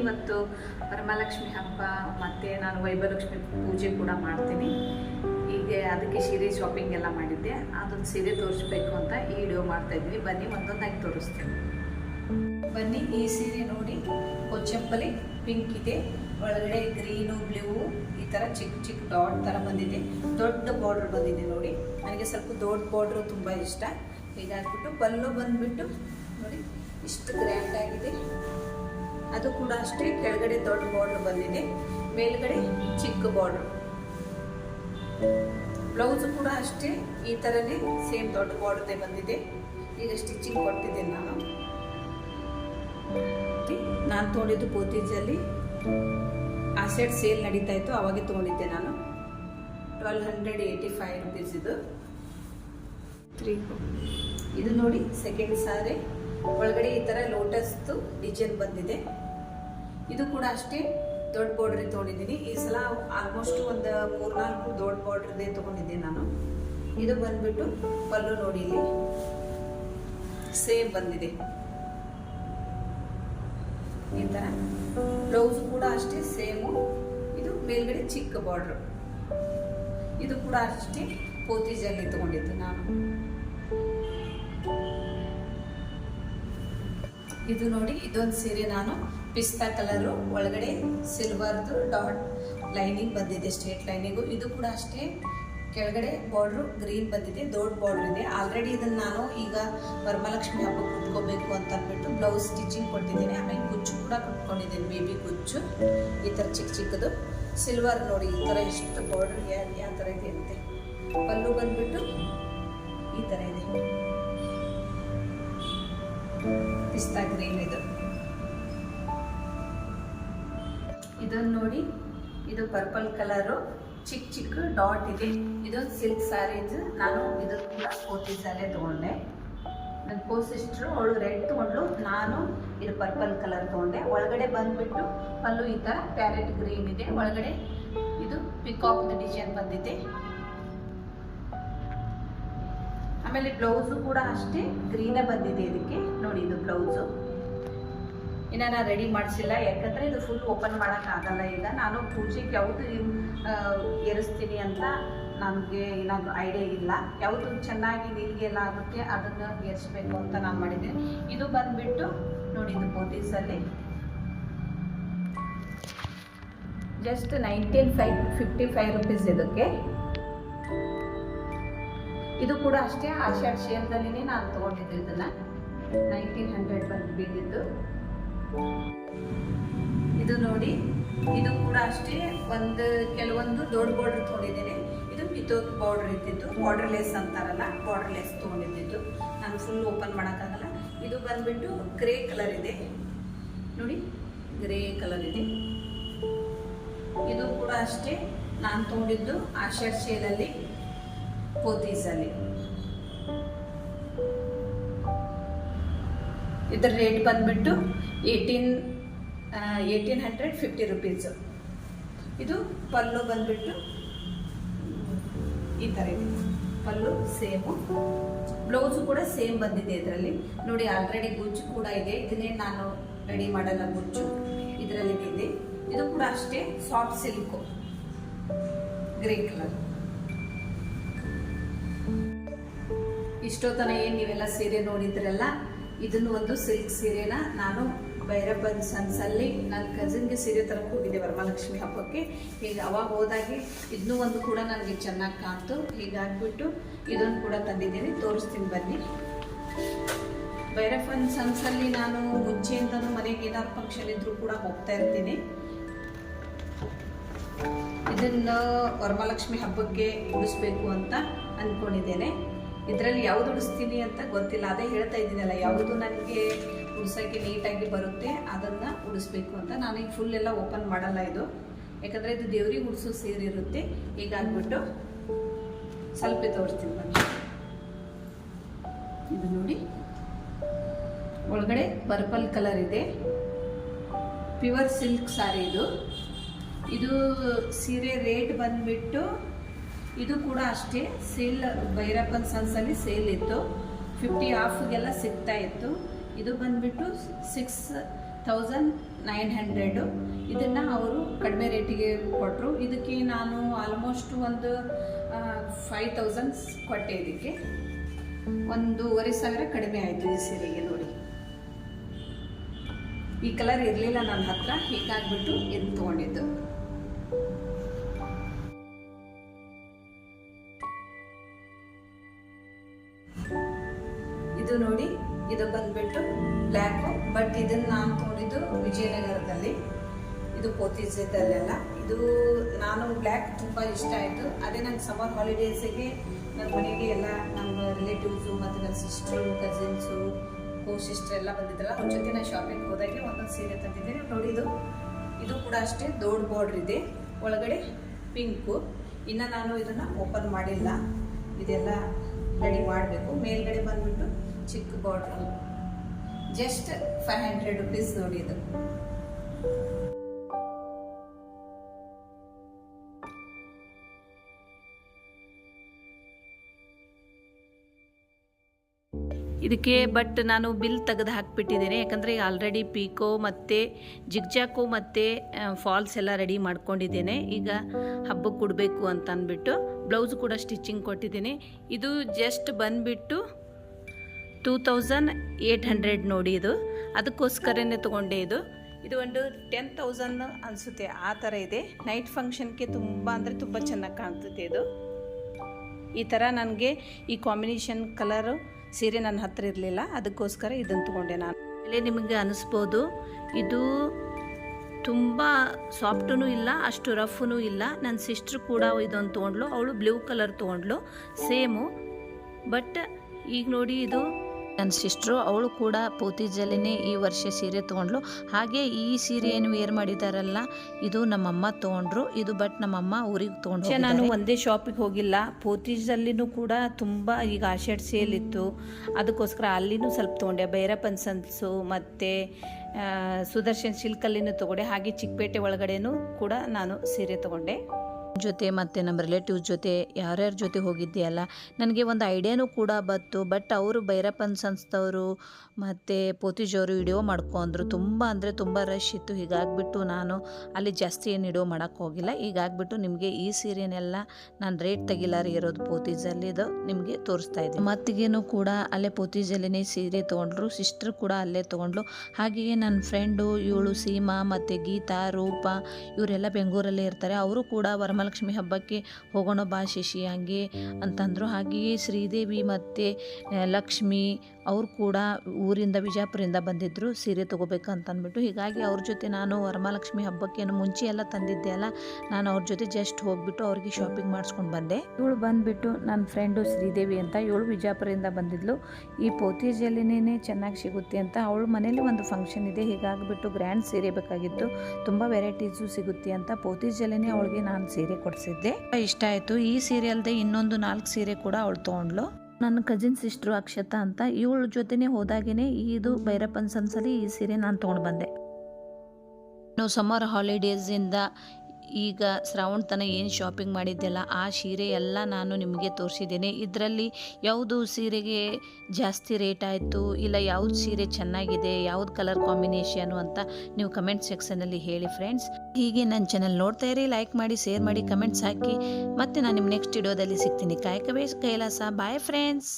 ಇವತ್ತು ವರಮಹಾಲಕ್ಷ್ಮಿ ಹಬ್ಬ, ಮತ್ತು ನಾನು ವೈಭವಲಕ್ಷ್ಮಿ ಪೂಜೆ ಕೂಡ ಮಾಡ್ತೀನಿ. ಹೀಗೆ ಅದಕ್ಕೆ ಸೀರೆ ಶಾಪಿಂಗ್ ಎಲ್ಲ ಮಾಡಿದ್ದೆ. ಅದೊಂದು ಸೀರೆ ತೋರಿಸ್ಬೇಕು ಅಂತ ಈ ವಿಡಿಯೋ ಮಾಡ್ತಾ ಇದ್ವಿ. ಬನ್ನಿ, ಒಂದೊಂದಾಗಿ ತೋರಿಸ್ತೀನಿ. ಬನ್ನಿ, ಈ ಸೀರೆ ನೋಡಿ. ಕೊಚ್ಚಂಪಲಿ ಪಿಂಕ್ ಇದೆ. ಒಳಗಡೆ ಗ್ರೀನು ಬ್ಲೂ ಈ ಥರ ಚಿಕ್ಕ ಚಿಕ್ಕ ಡಾಟ್ ಥರ ಬಂದಿದೆ. ದೊಡ್ಡ ಬಾರ್ಡ್ರ್ ಬಂದಿದೆ ನೋಡಿ. ನನಗೆ ಸ್ವಲ್ಪ ದೊಡ್ಡ ಬಾರ್ಡ್ರು ತುಂಬ ಇಷ್ಟ. ಹೀಗಾಗ್ಬಿಟ್ಟು ಪಲ್ಲು ಬಂದ್ಬಿಟ್ಟು ನೋಡಿ, ಇಷ್ಟು ಗ್ರ್ಯಾಂಡ್ ಆಗಿದೆ. ಅದು ಕೂಡ ಅಷ್ಟೇ ಕೆಳಗಡೆ ದೊಡ್ಡ ಬಾರ್ಡರ್ ಬಂದಿದೆ ಮೇಲ್ಗಡೆ ಚಿಕ್ಕ ಬಾರ್ಡರ್ ಬ್ಲೌಸ್ ಕೂಡ ಅಷ್ಟೇ ಈ ಥರನೇ ಸೇಮ್ ದೊಡ್ಡ ಬಾರ್ಡ್ರದೇ ಬಂದಿದೆ. ಈಗ ಸ್ಟಿಚಿಂಗ್ ಕೊಟ್ಟಿದ್ದೇನೆ ನಾನು. ನಾನು ತೊಗೊಂಡಿದ್ದು ಪೋತೀಜಲ್ಲಿ ಆ ಸೆಟ್ ಸೇಲ್ ನಡೀತಾ ಇತ್ತು ಅವಾಗೆ ತೊಗೊಂಡಿದ್ದೆ ನಾನು. Twelve hundred eighty five rupees ಇದು ತ್ರೀ ಇದು ನೋಡಿ ಸೆಕೆಂಡ್ ಸಾರಿ ಒಳಗಡೆ ಈ ಥರ ಲೋಟಸ್ದು ಡಿಸೈನ್ ಬಂದಿದೆ. ಇದು ಕೂಡ ಅಷ್ಟೇ ದೊಡ್ಡ ಬಾರ್ಡ್ರ್ ತೊಗೊಂಡಿದ್ದೀನಿ. ಈ ಸಲ ಆಲ್ಮೋಸ್ಟ್ ಒಂದು ಮೂರ್ನಾಲ್ಕು ದೊಡ್ಡ ಬಾರ್ಡ್ರದೇ ತೊಗೊಂಡಿದ್ದೆ ನಾನು. ಇದು ಬಂದ್ಬಿಟ್ಟು ಪಲ್ಲು ನೋಡಿ ಸೇಮ್ ಬಂದಿದೆ. ಈ ಥರ ಬ್ಲೌಸ್ ಕೂಡ ಅಷ್ಟೇ ಸೇಮು ಇದು ಮೇಲ್ಗಡೆ ಚಿಕ್ಕ ಬಾರ್ಡ್ರ್ ಇದು ಕೂಡ ಅಷ್ಟೇ ಪೋತಿಜಲ್ಲಿ ತಗೊಂಡಿದ್ದು ನಾನು. ಇದು ನೋಡಿ ಇದೊಂದು ಸೀರೆ ನಾನು. ಪಿಸ್ತಾ ಕಲರು, ಒಳಗಡೆ ಸಿಲ್ವರ್ದು ಡಾಟ್ ಲೈನಿಂಗ್ ಬಂದಿದೆ, ಸ್ಟ್ರೇಟ್ ಲೈನಿಂಗು. ಇದು ಕೂಡ ಅಷ್ಟೇ. ಕೆಳಗಡೆ ಬಾರ್ಡ್ರು ಗ್ರೀನ್ ಬಂದಿದೆ, ದೊಡ್ಡ ಬಾರ್ಡ್ರ್ ಇದೆ. ಆಲ್ರೆಡಿ ಇದನ್ನು ನಾನು ಈಗ ವರಮಹಾಲಕ್ಷ್ಮಿ ಹಬ್ಬ ಕುಟ್ಕೋಬೇಕು ಅಂತ ಅಂದ್ಬಿಟ್ಟು ಬ್ಲೌಸ್ ಸ್ಟಿಚಿಂಗ್ ಕೊಟ್ಟಿದ್ದೀನಿ ಆಮೇಲೆ ಕುಚ್ಚು ಕೂಡ ಕುಟ್ಕೊಂಡಿದ್ದೀನಿ ಬೇಬಿ ಕುಚ್ಚು ಈ ಥರ ಚಿಕ್ಕ ಚಿಕ್ಕದು. ಸಿಲ್ವರ್ ನೋಡಿ, ಈ ಥರ ಎಷ್ಟು ಬಾರ್ಡ್ರ್ ಯಾವ ಥರ ಇದೆ ಅಂತೆ. ಪಲ್ಲು ಬಂದ್ಬಿಟ್ಟು ಈ ಥರ ಇದೆ. ಪಿಸ್ತಾ ಗ್ರೀನ್ ಇದು. ಇದನ್ನು ನೋಡಿ, ಇದು ಪರ್ಪಲ್ ಕಲರು ಚಿಕ್ಕ ಚಿಕ್ಕ ಡಾಟ್ ಇದೆ. ಇದೊಂದು ಸಿಲ್ಕ್ ಸ್ಯಾರೀಸ್ ನಾನು ಇದನ್ನು ಕೂಡ ಕೋಟಿ ಸ್ಯಾರಿ ತೊಗೊಂಡೆ. ನನ್ನ ಕೋ ಸಿಸ್ಟ್ರು ಅವಳು ರೆಡ್ ತೊಗೊಂಡ್ಳು. ನಾನು ಇದು ಪರ್ಪಲ್ ಕಲರ್ ತೊಗೊಂಡೆ. ಒಳಗಡೆ ಬಂದುಬಿಟ್ಟು ಪಲ್ಲು ಈ ಥರ ಪ್ಯಾರೆಟ್ ಗ್ರೀನ್ ಇದೆ. ಒಳಗಡೆ ಇದು ಪಿಕಾಕ್ದ ಡಿಸೈನ್ ಬಂದಿದೆ. ಆಮೇಲೆ ಬ್ಲೌಸು ಕೂಡ ಅಷ್ಟೇ ಗ್ರೀನೇ ಬಂದಿದೆ ಇದಕ್ಕೆ. ನೋಡಿ ಇದು ಬ್ಲೌಸು ಇನ್ನು ನಾನು ರೆಡಿ ಮಾಡಿಸಿಲ್ಲ. ಯಾಕಂದರೆ ಇದು ಫುಲ್ ಓಪನ್ ಮಾಡೋಕ್ಕಾಗಲ್ಲ ಈಗ. ನಾನು ಪೂಜೆಗೆ ಯಾವುದು ಏರಿಸ್ತೀನಿ ಅಂತ ನನಗೆ ಏನಾದರೂ ಐಡಿಯಾ ಇಲ್ಲ. ಯಾವುದು ಚೆನ್ನಾಗಿ ನೀರಿಗೆ ಎಲ್ಲ ಆಗುತ್ತೆ ಅದನ್ನು ಏರಿಸ್ಬೇಕು ಅಂತ ನಾನು ಮಾಡಿದ್ದೆ. ಇದು ಬಂದುಬಿಟ್ಟು ನೋಡಿ ಇದು ಪೋತೀಸಲ್ಲಿ just nineteen five fifty five rupees ಇದಕ್ಕೆ. ಇದು ಕೂಡ ಅಷ್ಟೇ, ಆಷಾಢ ಶೇರ್ದಲ್ಲಿನೇ ನಾನು ತೊಗೊಂಡಿದ್ದೆ ಇದನ್ನು. ನೈನ್ಟೀನ್ ಹಂಡ್ರೆಡ್ ಬಂದು ಬಿದ್ದಿದ್ದು ಇದು ನೋಡಿ, ಇದು ಕೂಡ ಅಷ್ಟೇ ಒಂದು ಕೆಲವೊಂದು ದೊಡ್ಡ ಬಾರ್ಡರ್ ತೊಗೊಂಡಿದ್ದೀನಿ. ಇದು ಪಿತೋತ್ ಬಾರ್ಡರ್ ಇದ್ದಿದ್ದು ಬಾರ್ಡರ್ ಲೇಸ್ ಅಂತಾರಲ್ಲ ಬಾರ್ಡರ್ ಲೆಸ್ ತೊಗೊಂಡಿದ್ದು ನಾನು ಫುಲ್ ಓಪನ್ ಮಾಡೋಕ್ಕಾಗಲ್ಲ. ಇದು ಬಂದ್ಬಿಟ್ಟು ಗ್ರೇ ಕಲರ್ ಇದೆ. ನೋಡಿ ಗ್ರೇ ಕಲರ್ ಇದೆ. ಇದು ಕೂಡ ಅಷ್ಟೇ. ನಾನು ತೊಗೊಂಡಿದ್ದು ಆಶರ್ ಶೇಲಲ್ಲಿ ಪೋತೀಸಲ್ಲಿ ಇದರ ರೇಟ್ ಬಂದ್ಬಿಟ್ಟು eighteen eighteen hundred fifty rupees ಇದು ಪಲ್ಲು ಬಂದ್ಬಿಟ್ಟು ಈ ಥರ ಇದೆ. ಪಲ್ಲು ಸೇಮು ಬ್ಲೌಸು ಕೂಡ ಸೇಮ್ ಬಂದಿದೆ ಇದರಲ್ಲಿ. ನೋಡಿ ಆಲ್ರೆಡಿ ಗುಜ್ಜು ಕೂಡ ಇದೆ. ಇದನ್ನೇ ನಾನು ರೆಡಿ ಮಾಡಲ್ಲ ಗುಜ್ಜು. ಇದರಲ್ಲಿ ಇದೆ. ಇದು ಕೂಡ ಅಷ್ಟೇ ಸಾಫ್ಟ್ ಸಿಲ್ಕು ಗ್ರೇ ಕಲರ್ ಇಷ್ಟೊತ್ತನ ಏನು ನೀವೆಲ್ಲ ಸೀರೆ ನೋಡಿದ್ರಲ್ಲ? ಇದನ್ನು ಒಂದು ಸಿಲ್ಕ್ ಸೀರೆನ ನಾನು ಭೈರಪ್ಪನ ಸನ್ಸಲ್ಲಿ ನನ್ನ ಕಸಿನ್ಗೆ ಸೀರೆ ತರಕ್ಕೆ ಹೋಗಿದ್ದೆ ವರಮಹಾಲಕ್ಷ್ಮಿ ಹಬ್ಬಕ್ಕೆ. ಈಗ ಅವಾಗ ಹೋದಾಗೆ ಇದನ್ನೂ ಒಂದು ಕೂಡ ನನಗೆ ಚೆನ್ನಾಗಿ ಕಾಣ್ತು. ಹೀಗಾಗ್ಬಿಟ್ಟು ಇದನ್ನು ಕೂಡ ತಂದಿದ್ದೀನಿ. ತೋರಿಸ್ತೀನಿ ಬನ್ನಿ. ಭೈರಪ್ಪನ ಸನ್ಸಲ್ಲಿ ನಾನು ಮುಂಚೆಯಿಂದನೂ ಮನೆಗೆ ಏನಾದ್ರು ಫಂಕ್ಷನ್ ಇದ್ರೂ ಕೂಡ ಹೋಗ್ತಾ ಇರ್ತೀನಿ. ಇದನ್ನು ವರಮಹಾಲಕ್ಷ್ಮಿ ಹಬ್ಬಕ್ಕೆ ಉಡಿಸ್ಬೇಕು ಅಂತ ಅಂದ್ಕೊಂಡಿದ್ದೇನೆ ಇದರಲ್ಲಿ ಯಾವ್ದು ಉಡಿಸ್ತೀನಿ ಅಂತ ಗೊತ್ತಿಲ್ಲ. ಅದೇ ಹೇಳ್ತಾ ಇದ್ದೀನಲ್ಲ, ಯಾವುದು ನನಗೆ ಉಡ್ಸೋಕ್ಕೆ ನೀಟಾಗಿ ಬರುತ್ತೆ, ಅದನ್ನು ಉಡಿಸ್ಬೇಕು ಅಂತ ನಾನು ಈಗ ಫುಲ್ ಎಲ್ಲ ಓಪನ್ ಮಾಡಲ್ಲ ಇದು. ಯಾಕಂದರೆ ಇದು ದೇವ್ರಿಗೆ ಉಡಿಸೋ ಸೀರೆ ಇರುತ್ತೆ. ಅಂದ್ಬಿಟ್ಟು ಸ್ವಲ್ಪ ತೋರಿಸ್ತೀನಿ ಬನ್ನಿ. ಇದು ನೋಡಿ. ಒಳಗಡೆ ಪರ್ಪಲ್ ಕಲರ್ ಇದೆ. ಪ್ಯೂರ್ ಸಿಲ್ಕ್ ಸಾರಿ ಇದು. ಇದು ಸೀರೆ ರೇಟ್ ಬಂದ್ಬಿಟ್ಟು ಇದು ಕೂಡ ಅಷ್ಟೇ. ಸೇಲ್ ಭೈರಪ್ಪನ್ ಸನ್ಸಲ್ಲಿ ಸೇಲ್ ಇತ್ತು. ಫಿಫ್ಟಿ ಆಫ್ಗೆಲ್ಲ ಸಿಗ್ತಾ ಇತ್ತು. ಇದು ಬಂದ್ಬಿಟ್ಟು ಸಿಕ್ಸ್ ತೌಸಂಡ್ ನೈನ್ ಹಂಡ್ರೆಡು ಇದನ್ನು ಅವರು ಕಡಿಮೆ ರೇಟಿಗೆ ಕೊಟ್ಟರು ಇದಕ್ಕೆ ನಾನು ಆಲ್ಮೋಸ್ಟ್ ಒಂದು ಫೈವ್ ತೌಸಂಡ್ ಕೊಟ್ಟೆ ಇದಕ್ಕೆ. ಒಂದೂವರೆ ಸಾವಿರ ಕಡಿಮೆ ಆಯಿತು ಈ ಸೀರೆಗೆ ನೋಡಿ. ಈ ಕಲರ್ ಇರಲಿಲ್ಲ ನನ್ನ ಹತ್ರ. ಹೀಗಾಗ್ಬಿಟ್ಟು ಇದು ತೊಗೊಂಡಿದ್ದು. ಬಟ್ ಇದನ್ನ ನಾನು ತೊಗೊಂಡಿದ್ದು ವಿಜಯನಗರದಲ್ಲಿ. ಇದು ಪೋತಿಸದಲ್ಲೆಲ್ಲ ಇದು ನಾನು ಬ್ಲ್ಯಾಕ್ ತುಂಬ ಇಷ್ಟ ಆಯಿತು. ಅದೇ ನನ್ನ ಸಮರ್ ಹಾಲಿಡೇಸಿಗೆ ನನ್ನ ಮನೆಗೆ ಎಲ್ಲ ನಮ್ಮ ರಿಲೇಟಿವ್ಸು ಮತ್ತು ನನ್ನ ಸಿಸ್ಟ್ರು ಕಸಿನ್ಸು ಕೋ ಸಿಸ್ಟರ್ ಎಲ್ಲ ಬಂದಿದ್ರಲ್ಲ ಅವ್ರ ಜೊತೆ ನಾನು ಶಾಪಿಂಗ್ ಹೋದಾಗೆ ಒಂದೊಂದು ಸೀರೆ ತಂದಿದ್ದೀನಿ ನೋಡಿದ್ದು? ಇದು ಕೂಡ ಅಷ್ಟೇ ದೊಡ್ಡ ಬಾರ್ಡ್ರ್ ಇದೆ. ಒಳಗಡೆ ಪಿಂಕು ಇನ್ನು ನಾನು ಇದನ್ನು ಓಪನ್ ಮಾಡಿಲ್ಲ. ಇದೆಲ್ಲ ರೆಡಿ ಮಾಡಬೇಕು. ಮೇಲ್ಗಡೆ ಬಂದುಬಿಟ್ಟು ಚಿಕ್ಕ border just five hundred rupees ನೋಡಿ ಇದು. ಇದಕ್ಕೆ ಬಟ್ ನಾನು ಬಿಲ್ ತೆಗೆದು ಹಾಕಿಬಿಟ್ಟಿದ್ದೇನೆ. ಯಾಕಂದರೆ ಆಲ್ರೆಡಿ ಪೀಕೋ ಮತ್ತು ಜಿಗ್ಜಾಕು ಮತ್ತು ಫಾಲ್ಸ್ ಎಲ್ಲ ರೆಡಿ ಮಾಡ್ಕೊಂಡಿದ್ದೇನೆ. ಈಗ ಹಬ್ಬಕ್ಕೆ ಕೊಡಬೇಕು ಅಂತ ಅಂದ್ಬಿಟ್ಟು ಬ್ಲೌಸ್ ಕೂಡ ಸ್ಟಿಚಿಂಗ್ ಕೊಟ್ಟಿದ್ದೀನಿ. ಇದು ಜಸ್ಟ್ ಬಂದುಬಿಟ್ಟು ಟೂ ತೌಸಂಡ್ ಏಯ್ಟ್ ಹಂಡ್ರೆಡ್ ನೋಡಿ ಇದು. ಅದಕ್ಕೋಸ್ಕರನೇ ತೊಗೊಂಡೆ ಇದು. ಇದು ಒಂದು ಟೆನ್ ತೌಸಂಡ್ ಅನಿಸುತ್ತೆ. ಆ ಥರ ಇದೆ. ನೈಟ್ ಫಂಕ್ಷನ್ಗೆ ತುಂಬ ಅಂದರೆ ತುಂಬ ಚೆನ್ನಾಗಿ ಕಾಣ್ತದೆ ಇದು. ಈ ಥರ ನನಗೆ ಈ ಕಾಂಬಿನೇಷನ್ ಕಲರು ಸೀರೆ ನನ್ನ ಹತ್ರ ಇರಲಿಲ್ಲ. ಅದಕ್ಕೋಸ್ಕರ ಇದನ್ನು ತೊಗೊಂಡೆ ನಾನು. ಇಲ್ಲೇ ನಿಮಗೆ ಅನಿಸ್ಬೋದು, ಇದು ತುಂಬ ಸಾಫ್ಟೂ ಇಲ್ಲ, ಅಷ್ಟು ರಫ್ನೂ ಇಲ್ಲ. ನನ್ನ ಸಿಸ್ಟ್ರು ಕೂಡ ಇದೊಂದು ತೊಗೊಂಡ್ಲು ಅವಳು ಬ್ಲೂ ಕಲರ್ ತೊಗೊಂಡ್ಲು ಸೇಮು ಬಟ್ ಈಗ ನೋಡಿ ಇದು ನನ್ನ ಸಿಸ್ಟ್ರು ಅವಳು ಕೂಡ ಪೋತಿಜಲ್ಲಿನೇ ಈ ವರ್ಷ ಸೀರೆ ತೊಗೊಂಡ್ಲು ಹಾಗೆ ಈ ಸೀರೆ ಏನು ವೇರ್ ಮಾಡಿದಾರಲ್ಲ ಇದು ನಮ್ಮಮ್ಮ ತೊಗೊಂಡ್ರು ಇದು ಬಟ್ ನಮ್ಮಮ್ಮ ಊರಿಗೆ ತೊಗೊಂಡು ನಾನು ಒಂದೇ ಶಾಪಿಗೆ ಹೋಗಿಲ್ಲ. ಪೋತಿಜಲ್ಲಿನೂ ಕೂಡ ತುಂಬ ಈಗ ಆಷಾಢ ಸೇಲ್ ಇತ್ತು. ಅದಕ್ಕೋಸ್ಕರ ಅಲ್ಲಿನೂ ಸ್ವಲ್ಪ ತೊಗೊಂಡೆ. ಭೈರಪ್ಪನ್ ಸನ್ಸು ಮತ್ತು ಸುದರ್ಶನ್ ಸಿಲ್ಕಲ್ಲಿನೂ ತೊಗೊಂಡೆ. ಹಾಗೆ ಚಿಕ್ಕಪೇಟೆ ಒಳಗಡೆನೂ ಕೂಡ ನಾನು ಸೀರೆ ತೊಗೊಂಡೆ. ಜೊತೆ ಮತ್ತು ನಮ್ಮ ರಿಲೇಟಿವ್ಸ್ ಜೊತೆ ಯಾರ್ಯಾರ ಜೊತೆ ಹೋಗಿದ್ದೆಯಲ್ಲ, ನನಗೆ ಒಂದು ಐಡಿಯಾನೂ ಕೂಡ ಬಂತು. ಬಟ್ ಅವರು ಭೈರಪ್ಪನ ಸಂಸ್ಥವರು ಮತ್ತು ಪೋತಿಜವರು ವಿಡಿಯೋ ಮಾಡ್ಕೊಂಡ್ರು. ತುಂಬ ಅಂದರೆ ತುಂಬ ರಶ್ ಇತ್ತು. ಹೀಗಾಗ್ಬಿಟ್ಟು ನಾನು ಅಲ್ಲಿ ಜಾಸ್ತಿ ಏನು ವಿಡಿಯೋ ಮಾಡೋಕ್ಕೆ ಹೋಗಿಲ್ಲ. ಹೀಗಾಗ್ಬಿಟ್ಟು ನಿಮಗೆ ಈ ಸೀರೆನೆಲ್ಲ ನಾನು ರೇಟ್ ತೆಗಿಲಾರಿ ಇರೋದು ಪೋತಿಜಲ್ಲಿದು ನಿಮಗೆ ತೋರಿಸ್ತಾ ಇದ್ದೀನಿ. ಮತ್ತಿಗೇನು ಕೂಡ ಅಲ್ಲೇ ಪೋತಿಜಲ್ಲಿನೇ ಸೀರೆ ತೊಗೊಂಡ್ರು. ಸಿಸ್ಟ್ರು ಕೂಡ ಅಲ್ಲೇ ತೊಗೊಂಡ್ಲು ಹಾಗೆಯೇ ನನ್ನ ಫ್ರೆಂಡು ಇವಳು ಸೀಮಾ ಮತ್ತು ಗೀತಾ, ರೂಪ, ಇವರೆಲ್ಲ ಬೆಂಗಳೂರಲ್ಲೇ ಇರ್ತಾರೆ. ಅವರು ಕೂಡ ವರಮಹಾಲಕ್ಷ್ಮಿ ಹಬ್ಬಕ್ಕೆ ಹೋಗೋಣ ಬಾ ಶಶಿ ಹಂಗೆ ಅಂತಂದರು. ಹಾಗೆಯೇ ಶ್ರೀದೇವಿ ಮತ್ತು ಲಕ್ಷ್ಮಿ ಅವ್ರು ಕೂಡ ಊರಿಂದ ವಿಜಯಪುರದಿಂದ ಬಂದಿದ್ದರು ಸೀರೆ ತೊಗೋಬೇಕಂತನ್ಬಿಟ್ಟು ಹೀಗಾಗಿ ಅವ್ರ ಜೊತೆ ನಾನು ವರಮಹಾಲಕ್ಷ್ಮಿ ಹಬ್ಬಕ್ಕೇನು ಮುಂಚೆ ಎಲ್ಲ ತಂದಿದ್ದೆ ಅಲ್ಲ ನಾನು ಅವ್ರ ಜೊತೆ ಜಸ್ಟ್ ಹೋಗಿಬಿಟ್ಟು ಅವ್ರಿಗೆ ಶಾಪಿಂಗ್ ಮಾಡಿಸ್ಕೊಂಡು ಬಂದೆ. ಇವಳು ಬಂದುಬಿಟ್ಟು ನನ್ನ ಫ್ರೆಂಡು ಶ್ರೀದೇವಿ ಅಂತ ಇವಳು ವಿಜಯಪುರದಿಂದ ಬಂದಿದ್ಲು. ಈ ಪೋತಿಜಲ್ಲಿನೇ ಚೆನ್ನಾಗಿ ಸಿಗುತ್ತೆ ಅಂತ ಅವಳು ಮನೇಲಿ ಒಂದು ಫಂಕ್ಷನ್ ಇದೆ ಹೀಗಾಗಿಬಿಟ್ಟು ಗ್ರ್ಯಾಂಡ್ ಸೀರೆ ಬೇಕಾಗಿತ್ತು. ತುಂಬ ವೆರೈಟೀಸು ಸಿಗುತ್ತೆ ಅಂತ ಪೋತಿಜಲ್ಲಿನೇ ಅವಳಿಗೆ ನಾನು ಸೀರೆ ಕೊಡಿಸಿದ್ದೆ. ಇಷ್ಟ ಆಯಿತು. ಈ ಸೀರೆ ಅಲ್ಲದೆ ಇನ್ನೊಂದು ನಾಲ್ಕು ಸೀರೆ ಕೂಡ ಅವಳು ತೊಗೊಂಡ್ಲು ನನ್ನ ಕಜಿನ್ ಸಿಸ್ಟ್ರು ಅಕ್ಷತಾ ಅಂತ, ಇವಳ ಜೊತೆನೇ ಹೋದಾಗೇನೆ ಇದು ಭೈರಪ್ಪನ್ ಸಂಸಲಿ ಈ ಸೀರೆ ನಾನು ತೊಗೊಂಡು ಬಂದೆ. ನಾವು ಸಮ್ಮರ್ ಹಾಲಿಡೇಸಿಂದ ಈಗ ಶ್ರಾವಣ ತನ ಏನು ಶಾಪಿಂಗ್ ಮಾಡಿದ್ದೆಲ್ಲ ಆ ಸೀರೆ ಎಲ್ಲ ನಾನು ನಿಮಗೆ ತೋರಿಸಿದ್ದೇನೆ. ಇದರಲ್ಲಿ ಯಾವುದು ಸೀರೆಗೆ ಜಾಸ್ತಿ ರೇಟ್ ಆಯಿತು, ಇಲ್ಲ ಯಾವ್ದು ಸೀರೆ ಚೆನ್ನಾಗಿದೆ, ಯಾವ್ದು ಕಲರ್ ಕಾಂಬಿನೇಷನು ಅಂತ ನೀವು ಕಮೆಂಟ್ ಸೆಕ್ಷನಲ್ಲಿ ಹೇಳಿ ಫ್ರೆಂಡ್ಸ್ ಹೀಗೆ ನನ್ನ ಚಾನಲ್ ನೋಡ್ತಾ ಇರಿ ಲೈಕ್ ಮಾಡಿ ಶೇರ್ ಮಾಡಿ ಕಮೆಂಟ್ಸ್ ಹಾಕಿ. ಮತ್ತೆ ನಾನು ನಿಮ್ಮ ನೆಕ್ಸ್ಟ್ ವಿಡಿಯೋದಲ್ಲಿ ಸಿಗ್ತೀನಿ. ಕಾಯಕವೇ ಕೈಲಾಸ. Bye friends